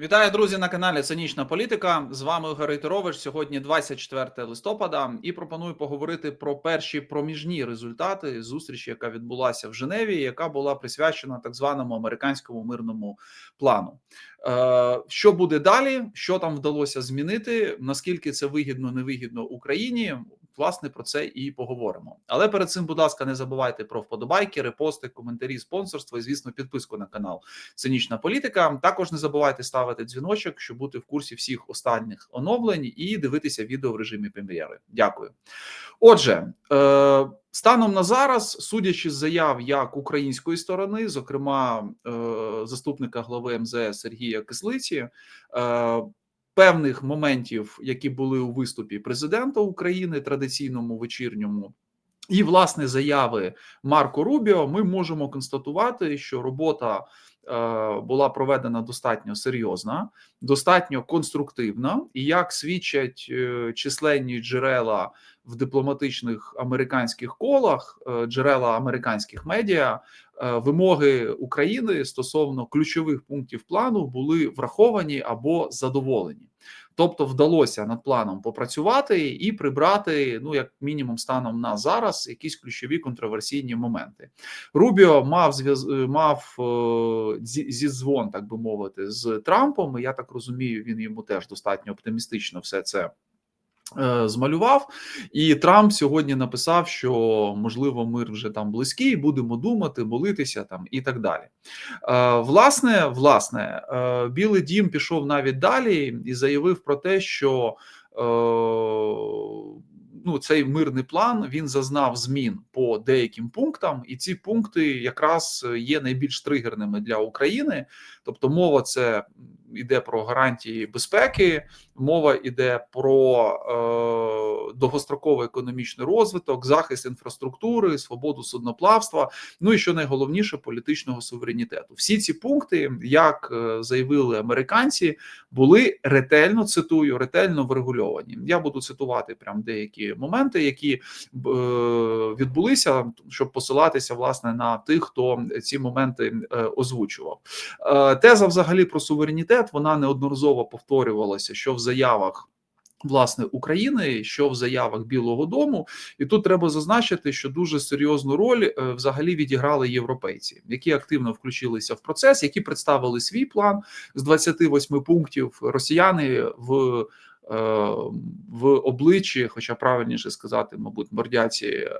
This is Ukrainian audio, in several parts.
Вітаю, друзі, на каналі Цинічна Політика. З вами Ігор Рейтерович. Сьогодні 24 листопада, і пропоную поговорити про перші проміжні результати зустрічі, яка відбулася в Женеві, яка була присвячена так званому американському мирному плану. Е, Що буде далі? Що там вдалося змінити? Наскільки це вигідно, невигідно Україні? Власне, про це і поговоримо. Але перед цим, будь ласка, не забувайте про вподобайки, репости, коментарі, спонсорство і, звісно, підписку на канал Цинічна Політика. Також не забувайте ставити дзвіночок, щоб бути в курсі всіх останніх оновлень і дивитися відео в режимі прем'єри. Дякую. Отже, е, станом на зараз, судячи з заяв як української сторони, зокрема е, заступника глави МЗС Сергія Кислиці. Певних моментів, які були у виступі президента України, традиційному вечірньому, і власне заяви Марко Рубіо, ми можемо констатувати, що робота е, була проведена достатньо серйозна, достатньо конструктивна, і як свідчать е, численні джерела в дипломатичних американських колах, е, джерела американських медіа, вимоги України стосовно ключових пунктів плану були враховані або задоволені. Тобто вдалося над планом попрацювати і прибрати, ну як мінімум, станом на зараз якісь ключові контроверсійні моменти. Рубіо мав зв'яз мав е, зі зідзвон, так би мовити, з Трампом. Я так розумію, він йому теж достатньо оптимістично все це. Е, Змалював, і Трамп сьогодні написав, що можливо мир вже там близький, будемо думати, молитися там і так далі. Е, Власне, власне, е, Білий Дім пішов навіть далі і заявив про те, що ну, цей мирний план він зазнав змін по деяким пунктам, і ці пункти якраз є найбільш тригерними для України. Тобто, мова це йде про гарантії безпеки, мова йде про е, довгостроковий економічний розвиток, захист інфраструктури, свободу судноплавства. Ну і що найголовніше політичного суверенітету. Всі ці пункти, як е, заявили американці, були ретельно цитую, ретельно врегульовані. Я буду цитувати прям деякі моменти, які е, відбулися, щоб посилатися власне на тих, хто ці моменти е, озвучував. Е, Теза, взагалі, про суверенітет вона неодноразово повторювалася, що в заявах. Власне України, що в заявах Білого Дому, і тут треба зазначити, що дуже серйозну роль е, взагалі відіграли європейці, які активно включилися в процес, які представили свій план з 28 пунктів. Росіяни в обличчі, хоча правильніше сказати, мабуть, мордяці е,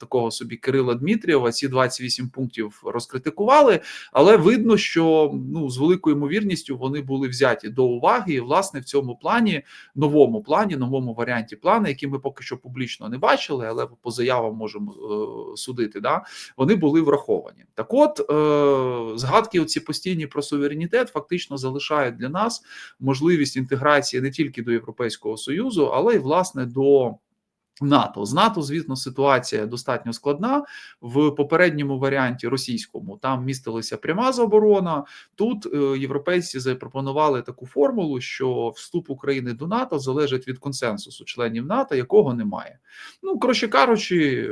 такого собі Кирила Дмитрієва, ці 28 пунктів розкритикували, але видно, що ну з великою ймовірністю вони були взяті до уваги. І власне в цьому плані, новому плані, новому варіанті плану, який ми поки що публічно не бачили, але по заявам можемо е, судити. Да, вони були враховані. Так, от е, згадки, оці постійні про суверенітет, фактично залишають для нас можливість інтеграції не тільки до Європейського союзу, але й власне до. НАТО з НАТО, звісно, ситуація достатньо складна в попередньому варіанті російському. Там містилася пряма заборона. Тут е, європейці запропонували таку формулу, що вступ України до НАТО залежить від консенсусу членів НАТО, якого немає. Ну коротше кажучи,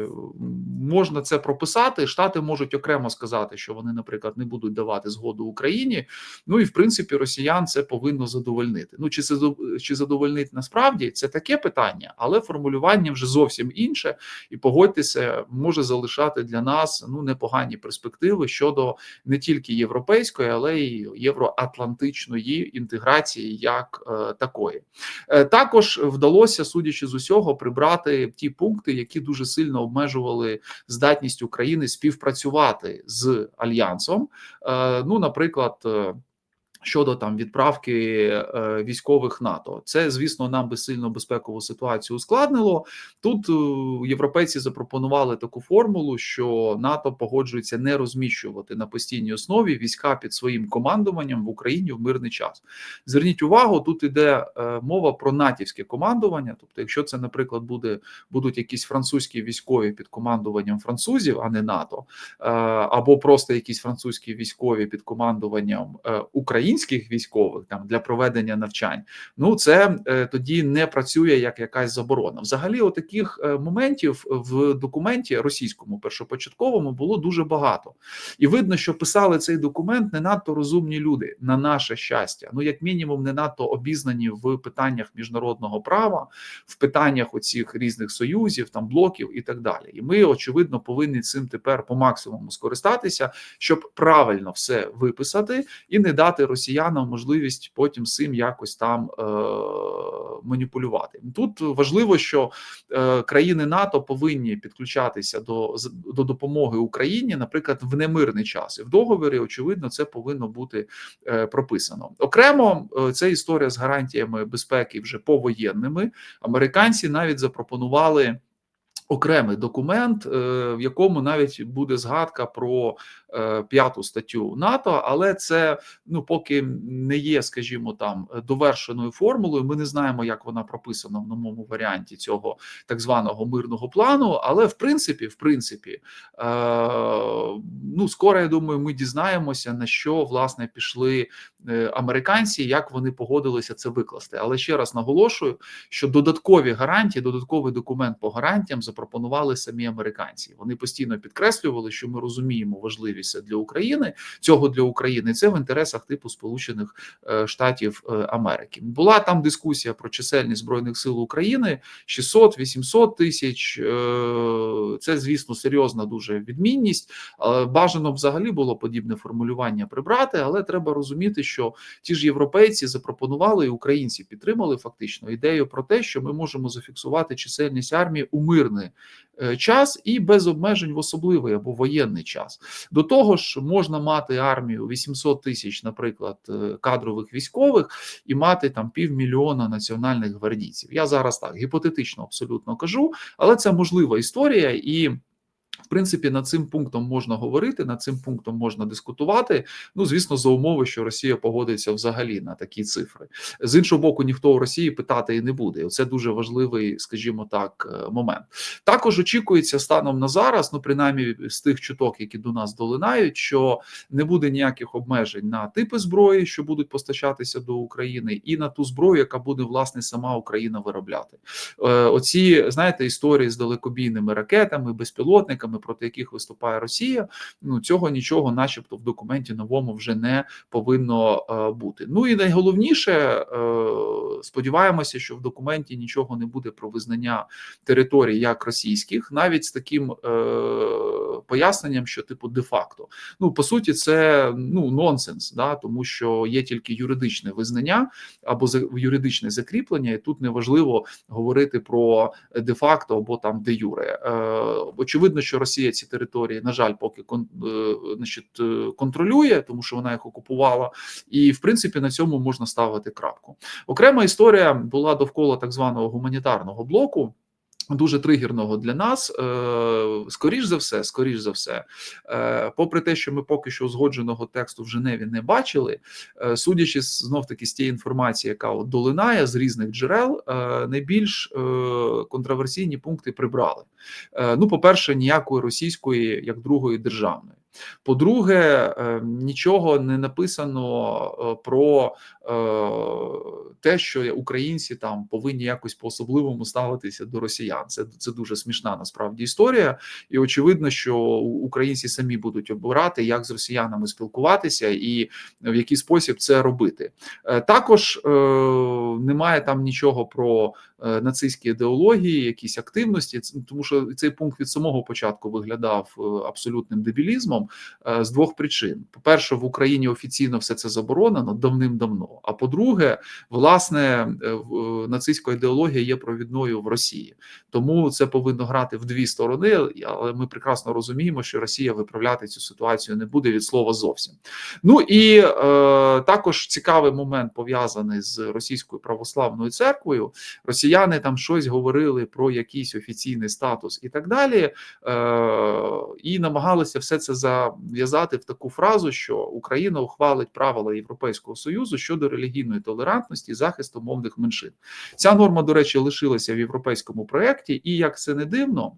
можна це прописати. Штати можуть окремо сказати, що вони, наприклад, не будуть давати згоду Україні. Ну і в принципі, росіян це повинно задовольнити. Ну чи це чи задовольнить насправді це таке питання, але формулювання вже зовсім інше, і погодьтеся, може залишати для нас ну непогані перспективи щодо не тільки європейської, але й євроатлантичної інтеграції, як е, такої. Е, також вдалося, судячи з усього, прибрати ті пункти, які дуже сильно обмежували здатність України співпрацювати з альянсом. Е, ну, наприклад. Щодо там відправки е, військових НАТО, це звісно нам би сильно безпекову ситуацію ускладнило. Тут е, європейці запропонували таку формулу, що НАТО погоджується не розміщувати на постійній основі війська під своїм командуванням в Україні в мирний час. Зверніть увагу, тут іде е, мова про натівське командування. Тобто, якщо це, наприклад, буде будуть якісь французькі військові під командуванням французів, а не НАТО, або просто якісь французькі військові під командуванням України українських військових там для проведення навчань, ну це е, тоді не працює як якась заборона. Взагалі, отаких е, моментів в документі російському першопочатковому було дуже багато, і видно, що писали цей документ не надто розумні люди на наше щастя. Ну як мінімум, не надто обізнані в питаннях міжнародного права, в питаннях оцих різних союзів, там блоків і так далі. І ми очевидно повинні цим тепер по максимуму скористатися, щоб правильно все виписати і не дати росіянам можливість потім цим якось там е, маніпулювати. Тут важливо, що е, країни НАТО повинні підключатися до до допомоги Україні, наприклад, в немирний час і в договорі. Очевидно, це повинно бути е, прописано окремо. Е, це історія з гарантіями безпеки вже повоєнними. Американці навіть запропонували окремий документ, е, в якому навіть буде згадка про п'яту статтю НАТО, але це ну поки не є, скажімо, там довершеною формулою. Ми не знаємо, як вона прописана в новому варіанті цього так званого мирного плану. Але в принципі, в принципі, е, ну скоро я думаю, ми дізнаємося на що власне пішли американці, як вони погодилися це викласти. Але ще раз наголошую, що додаткові гарантії, додатковий документ по гарантіям запропонували самі американці. Вони постійно підкреслювали, що ми розуміємо важливість для України цього для України. Це в інтересах типу Сполучених е, Штатів е, Америки. Була там дискусія про чисельність збройних сил України 600-800 тисяч. Е, це, звісно, серйозна дуже відмінність. Бажано взагалі було подібне формулювання прибрати, але треба розуміти, що ті ж європейці запропонували і українці підтримали фактично ідею про те, що ми можемо зафіксувати чисельність армії у мирний час і без обмежень в особливий або воєнний час. До того ж, можна мати армію 800 тисяч, наприклад, е, кадрових військових, і мати там півмільйона національних гвардійців. Я зараз так гіпотетично абсолютно кажу, але це можлива історія і. В принципі, над цим пунктом можна говорити, над цим пунктом можна дискутувати. Ну, звісно, за умови, що Росія погодиться взагалі на такі цифри. З іншого боку, ніхто у Росії питати і не буде. Це дуже важливий, скажімо так, е, момент. Також очікується станом на зараз, ну принаймні з тих чуток, які до нас долинають, що не буде ніяких обмежень на типи зброї, що будуть постачатися до України, і на ту зброю, яка буде власне сама Україна виробляти. Е, оці знаєте історії з далекобійними ракетами, безпілотниками інтересами, проти яких виступає Росія, ну цього нічого, начебто, в документі новому вже не повинно е, бути. Ну і найголовніше, е, сподіваємося, що в документі нічого не буде про визнання територій як російських, навіть з таким е, поясненням, що типу де-факто. Ну по суті, це ну нонсенс, да тому що є тільки юридичне визнання або юридичне закріплення, і тут неважливо говорити про де-факто або там де юре. Очевидно, що Росія ці території, на жаль, поки е, значить, е, контролює, тому що вона їх окупувала, і в принципі на цьому можна ставити крапку. Окрема історія була довкола так званого гуманітарного блоку. Дуже тригерного для нас, е, скоріш за все, скоріш за все, попри те, що ми поки що узгодженого тексту в Женеві не бачили, судячи знов таки з тієї інформації, яка от долинає з різних джерел, найбільш контроверсійні пункти прибрали. Ну, по перше, ніякої російської як другої державної. По-друге, е, нічого не написано е, про е, те, що українці там повинні якось по особливому ставитися до росіян. Це це дуже смішна насправді історія, і очевидно, що українці самі будуть обирати, як з росіянами спілкуватися і в який спосіб це робити. Також немає там нічого про нацистські ідеології, якісь активності, тому що цей пункт від самого початку виглядав абсолютним дебілізмом е, з двох причин: по-перше, в Україні офіційно все це заборонено давним-давно. А по-друге, власне, е, е, нацистська ідеологія є провідною в Росії, тому це повинно грати в дві сторони. Але ми прекрасно розуміємо, що Росія виправляти цю ситуацію не буде від слова зовсім. Ну і е, також цікавий момент пов'язаний з російською православною церквою. Росіяни там щось говорили про якийсь офіційний статус і так далі, е, і намагалися все це зав'язати в таку фразу, що Україна ухвалить правила Європейського союзу щодо релігійної толерантності і захисту мовних меншин. Ця норма, до речі, лишилася в європейському проєкті, і як це не дивно.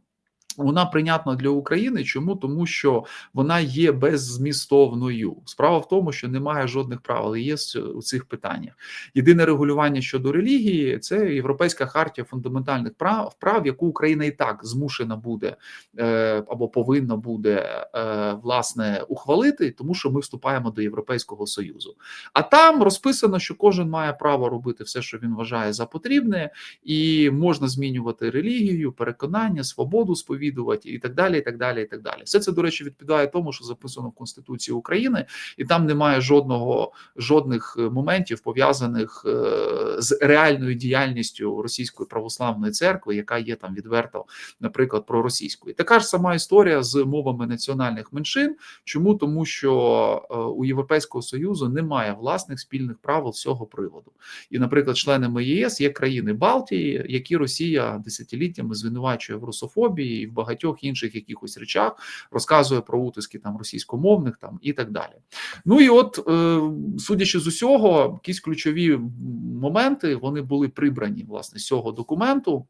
Вона прийнятна для України. Чому тому, що вона є беззмістовною. Справа в тому, що немає жодних правил є у цих питаннях. Єдине регулювання щодо релігії це Європейська хартія фундаментальних прав, прав, яку Україна і так змушена буде е, або повинна буде е, власне ухвалити, тому що ми вступаємо до Європейського союзу. А там розписано, що кожен має право робити все, що він вважає за потрібне, і можна змінювати релігію, переконання, свободу сповідання, сповідувати і так далі. і так далі, і так далі. Все це, до речі, відповідає тому, що записано в Конституції України, і там немає жодного жодних е, моментів пов'язаних е, з реальною діяльністю Російської православної церкви, яка є там відверто, наприклад, проросійською. Така ж сама історія з мовами національних меншин. Чому тому, що е, у Європейського союзу немає власних спільних правил з цього приводу, і, наприклад, членами ЄС є країни Балтії, які Росія десятиліттями звинувачує в русофобії в багатьох інших якихось речах, розказує про утиски там російськомовних там і так далі. Ну і от, е, судячи з усього, якісь ключові моменти вони були прибрані власне з цього документу.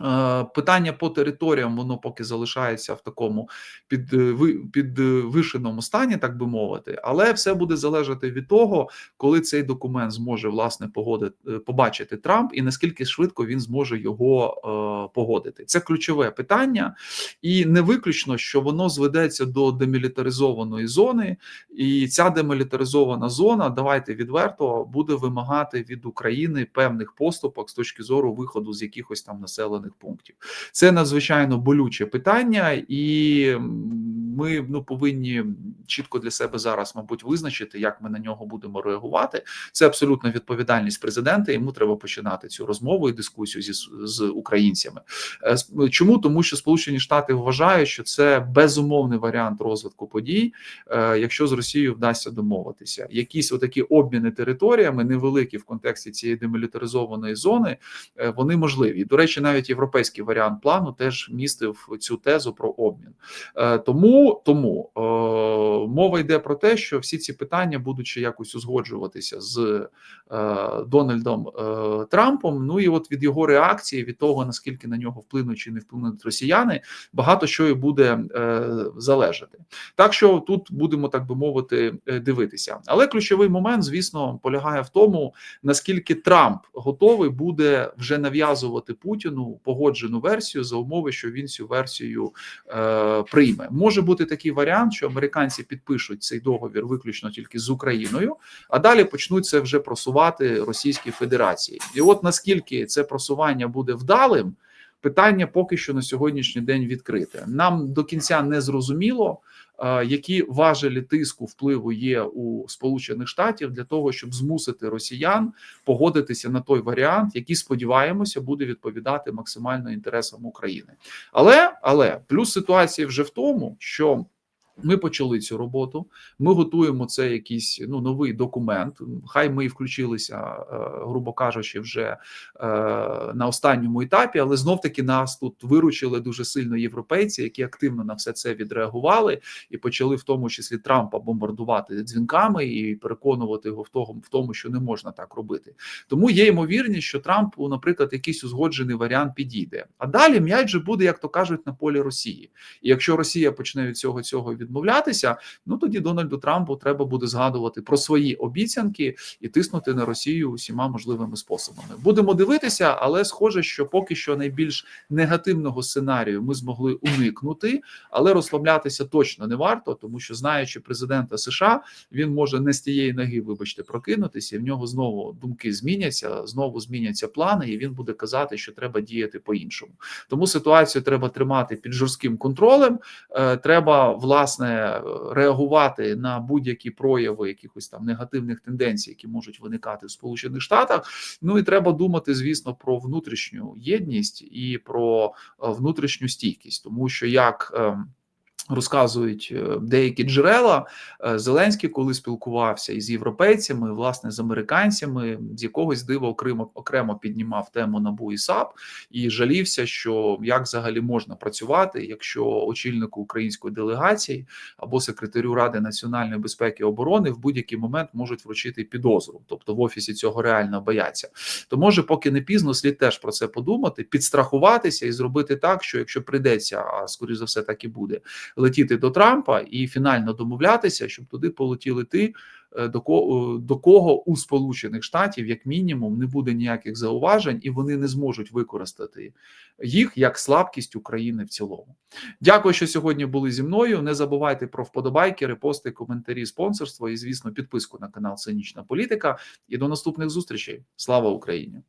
Е, питання по територіям воно поки залишається в такому під, е, підвишеному стані, так би мовити, але все буде залежати від того, коли цей документ зможе власне погодити е, побачити Трамп, і наскільки швидко він зможе його е, погодити. Це ключове питання, і не виключно, що воно зведеться до демілітаризованої зони, і ця демілітаризована зона, давайте відверто, буде вимагати від України певних поступок з точки зору виходу з якихось там населених населених пунктів. Це надзвичайно болюче питання, і ми ну повинні чітко для себе зараз, мабуть, визначити, як ми на нього будемо реагувати. Це абсолютна відповідальність президента. Йому треба починати цю розмову і дискусію зі з українцями. Е, чому тому, що Сполучені Штати вважають, що це безумовний варіант розвитку подій, е, якщо з Росією вдасться домовитися, якісь отакі обміни територіями невеликі в контексті цієї демілітаризованої зони, е, вони можливі. До речі, навіть європейський варіант плану теж містив цю тезу про обмін. Е, тому тому е, мова йде про те, що всі ці питання будуть якось узгоджуватися з е, Дональдом Трампом. Ну і от від його реакції, від того наскільки на нього вплинуть чи не вплинуть росіяни, багато що і буде залежати. Так що тут будемо так би мовити дивитися. Але ключовий момент, звісно, полягає в тому, наскільки Трамп готовий буде вже нав'язувати Путіну погоджену версію за умови, що він цю версію е, прийме. Може бути такий варіант, що американці підпишуть цей договір виключно тільки з Україною, а далі почнуть це вже просувати Російській Федерації. І от наскільки це просування буде вдалим. Питання поки що на сьогоднішній день відкрите. Нам до кінця не зрозуміло, які важелі тиску впливу є у Сполучених Штатів для того, щоб змусити росіян погодитися на той варіант, який сподіваємося буде відповідати максимально інтересам України. Але але плюс ситуація вже в тому, що ми почали цю роботу. Ми готуємо це якийсь ну новий документ. Хай ми і включилися, е, грубо кажучи, вже е, на останньому етапі, але знов таки нас тут виручили дуже сильно європейці, які активно на все це відреагували і почали в тому числі Трампа бомбардувати дзвінками і переконувати його в тому, в тому, що не можна так робити. Тому є ймовірність, що Трампу, наприклад, якийсь узгоджений варіант підійде. А далі м'яч вже буде, як то кажуть, на полі Росії. І якщо Росія почне від цього цього від відмовлятися, ну тоді Дональду Трампу треба буде згадувати про свої обіцянки і тиснути на Росію усіма можливими способами. Будемо дивитися, але схоже, що поки що найбільш негативного сценарію ми змогли уникнути, але розслаблятися точно не варто, тому що знаючи президента США, він може не з тієї ноги, вибачте, прокинутися, і в нього знову думки зміняться, знову зміняться плани, і він буде казати, що треба діяти по іншому. Тому ситуацію треба тримати під жорстким контролем. Е, треба власне власне реагувати на будь-які прояви якихось там негативних тенденцій, які можуть виникати в Сполучених Штатах. Ну і треба думати, звісно, про внутрішню єдність і про е, внутрішню стійкість, тому що як ем, Розказують е, деякі джерела. Е, Зеленський, коли спілкувався із європейцями, власне, з американцями, з якогось дива окремо окремо піднімав тему НАБУ і САП і жалівся, що як взагалі можна працювати, якщо очільнику української делегації або секретарю Ради національної безпеки і оборони в будь-який момент можуть вручити підозру, тобто в офісі цього реально бояться. То може, поки не пізно, слід теж про це подумати, підстрахуватися і зробити так, що якщо прийдеться, а скоріш за все так і буде летіти до Трампа і фінально домовлятися, щоб туди полетіли ти, е, до кого до кого у Сполучених Штатів, як мінімум, не буде ніяких зауважень, і вони не зможуть використати їх як слабкість України в цілому. Дякую, що сьогодні були зі мною. Не забувайте про вподобайки, репости, коментарі, спонсорство і, звісно, підписку на канал Цинічна Політика. І до наступних зустрічей. Слава Україні!